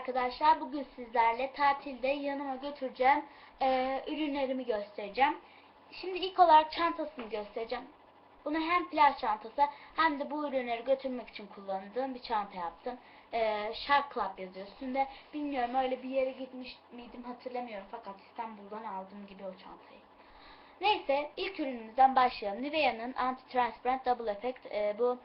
arkadaşlar. Bugün sizlerle tatilde yanıma götüreceğim e, ürünlerimi göstereceğim. Şimdi ilk olarak çantasını göstereceğim. Bunu hem plaj çantası hem de bu ürünleri götürmek için kullandığım bir çanta yaptım. E, Shark Club yazıyor üstünde. Bilmiyorum öyle bir yere gitmiş miydim hatırlamıyorum fakat İstanbul'dan aldığım gibi o çantayı. Neyse ilk ürünümüzden başlayalım. Nivea'nın Anti-Transpirant Double Effect e, bu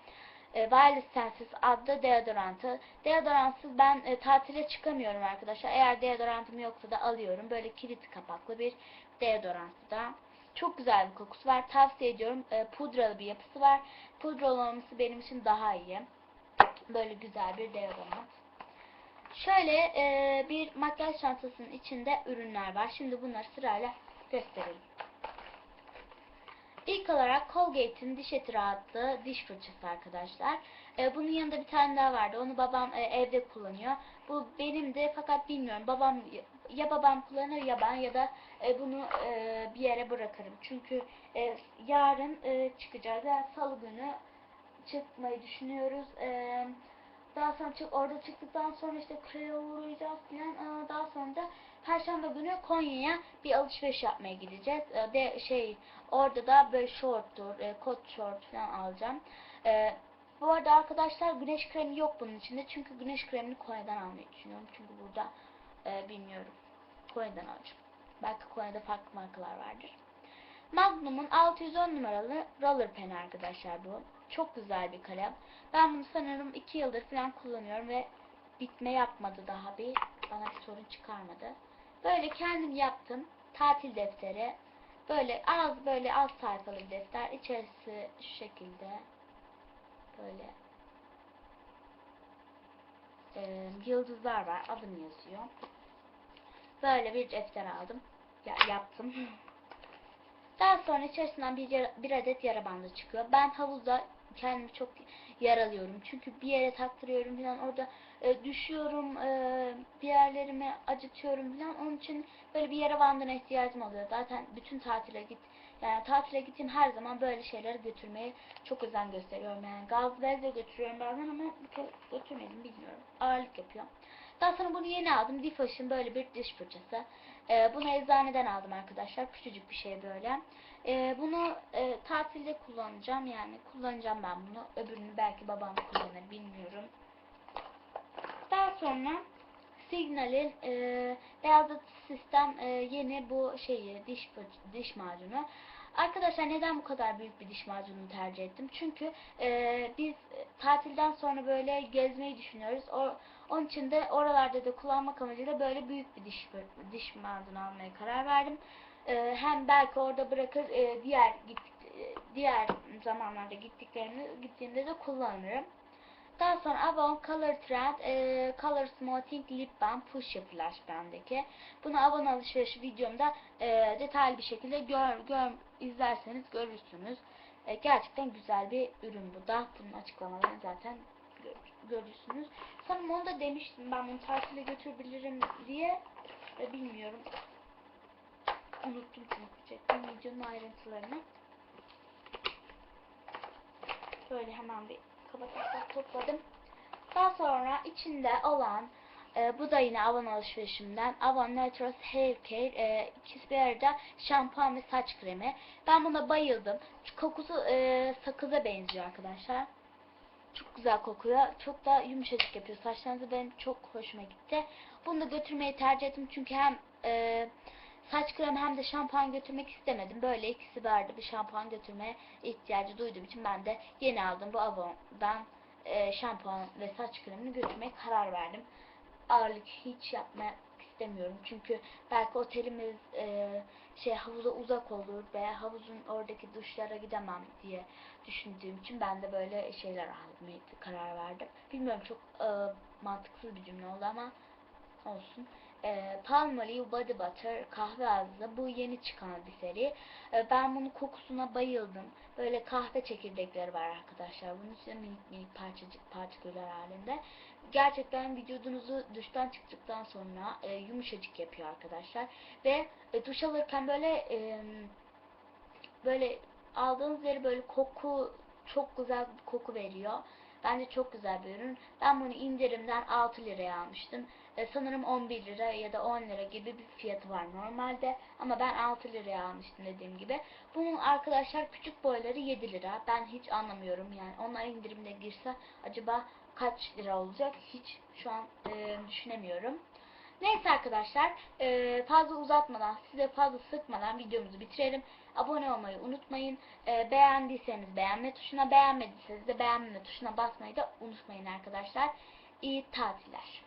e, Wireless Senses adlı deodorantı. Deodorantsız ben e, tatile çıkamıyorum arkadaşlar. Eğer deodorantım yoksa da alıyorum. Böyle kilit kapaklı bir deodorantı da. Çok güzel bir kokusu var. Tavsiye ediyorum. E, pudralı bir yapısı var. Pudralı olması benim için daha iyi. Böyle güzel bir deodorant. Şöyle e, bir makyaj çantasının içinde ürünler var. Şimdi bunları sırayla gösterelim. İlk olarak Colgate'in diş eti rahatlığı diş fırçası arkadaşlar. Ee, bunun yanında bir tane daha vardı. Onu babam e, evde kullanıyor. Bu benim de fakat bilmiyorum. Babam ya babam kullanır ya ben ya da e, bunu e, bir yere bırakırım. Çünkü e, yarın e, çıkacağız. Yani salı günü çıkmayı düşünüyoruz. E, daha sonra çık, orada çıktıktan sonra işte Kre'ye uğrayacağız falan. Aa, Daha sonra da Perşembe günü Konya'ya bir alışveriş yapmaya gideceğiz. Ee, De şey orada da böyle şorttur, e, kot şort falan alacağım. Ee, bu arada arkadaşlar güneş kremi yok bunun içinde. Çünkü güneş kremini Konya'dan almayı düşünüyorum. Çünkü burada e, bilmiyorum. Konya'dan alacağım. Belki Konya'da farklı markalar vardır. Magnum'un 610 numaralı roller pen arkadaşlar bu. Çok güzel bir kalem. Ben bunu sanırım 2 yıldır falan kullanıyorum ve bitme yapmadı daha bir. Bana bir sorun çıkarmadı. Böyle kendim yaptım. Tatil defteri. Böyle az böyle az sayfalı bir defter. İçerisi şu şekilde. Böyle e, yıldızlar var. Adım yazıyor. Böyle bir defter aldım. Ya, yaptım. Daha sonra içerisinden bir, bir adet yara bandı çıkıyor. Ben havuzda kendimi çok yaralıyorum. Çünkü bir yere taktırıyorum falan orada e, düşüyorum, e, bir yerlerimi acıtıyorum falan. Onun için böyle bir yara bandına ihtiyacım oluyor. Zaten bütün tatile git yani tatile gittiğim her zaman böyle şeyleri götürmeye çok özen gösteriyorum. Yani gaz bez de götürüyorum bazen ama bu kez götürmedim bilmiyorum. Ağırlık yapıyor. Daha sonra bunu yeni aldım. Diffusion böyle bir diş fırçası. Ee, bunu eczaneden aldım arkadaşlar. Küçücük bir şey böyle. Ee, bunu e, tatilde kullanacağım. Yani kullanacağım ben bunu. Öbürünü belki babam kullanır bilmiyorum. Daha sonra Signal'in e, beyazlatıcı sistem e, yeni bu şeyi diş diş macunu. Arkadaşlar neden bu kadar büyük bir diş macunu tercih ettim? Çünkü e, biz e, tatilden sonra böyle gezmeyi düşünüyoruz. O, onun için de oralarda da kullanmak amacıyla böyle büyük bir diş diş macunu almaya karar verdim. E, hem belki orada bırakır e, diğer gittik, e, diğer zamanlarda gittiklerimde gittiğimde de kullanırım. Daha sonra Avon Color Trend e, Color Smoothing Lip Balm Fuchsia Flash bendeki. Bunu Avon alışveriş videomda e, detaylı bir şekilde gör, gör izlerseniz görürsünüz. E, gerçekten güzel bir ürün bu da. Bunun açıklamalarını zaten gör- görürsünüz. Sanırım onu da demiştim ben bunu tatile götürebilirim diye. E, bilmiyorum. Unuttum çünkü çektim videonun ayrıntılarını. Böyle hemen bir kabataslak topladım. Daha sonra içinde olan e, bu da yine Avon alışverişimden Avon Naturals Hair Care e, ikisi bir arada şampuan ve saç kremi. Ben buna bayıldım. Kokusu e, sakıza benziyor arkadaşlar. Çok güzel kokuyor. Çok da yumuşacık yapıyor. Saçlarınızı benim çok hoşuma gitti. Bunu da götürmeyi tercih ettim. Çünkü hem e, saç kremi hem de şampuan götürmek istemedim. Böyle ikisi vardı. Bir şampuan götürmeye ihtiyacı duyduğum için ben de yeni aldım bu Avon'dan e, şampuan ve saç kremini götürmeye karar verdim. Ağırlık hiç yapmak istemiyorum. Çünkü belki otelimiz e, şey havuza uzak olur ve havuzun oradaki duşlara gidemem diye düşündüğüm için ben de böyle şeyler almaya karar verdim. Bilmiyorum çok e, mantıksız bir cümle oldu ama olsun. E, Palmolive Body Butter kahve ağzı. Bu yeni çıkan bir seri. E, ben bunun kokusuna bayıldım. Böyle kahve çekirdekleri var arkadaşlar. Bunun içinde minik minik parçacık partiküller halinde. Gerçekten vücudunuzu duştan çıktıktan sonra e, yumuşacık yapıyor arkadaşlar. Ve e, duş alırken böyle e, böyle aldığınız yeri böyle koku çok güzel koku veriyor. Bence çok güzel bir ürün. Ben bunu indirimden 6 liraya almıştım. E, sanırım 11 lira ya da 10 lira gibi bir fiyatı var normalde. Ama ben 6 liraya almıştım dediğim gibi. Bunun arkadaşlar küçük boyları 7 lira. Ben hiç anlamıyorum yani. Onlar indirimde girse acaba kaç lira olacak? Hiç şu an e, düşünemiyorum. Neyse arkadaşlar e, fazla uzatmadan size fazla sıkmadan videomuzu bitirelim. Abone olmayı unutmayın. E, beğendiyseniz beğenme tuşuna beğenmediyseniz de beğenme tuşuna basmayı da unutmayın arkadaşlar. İyi tatiller.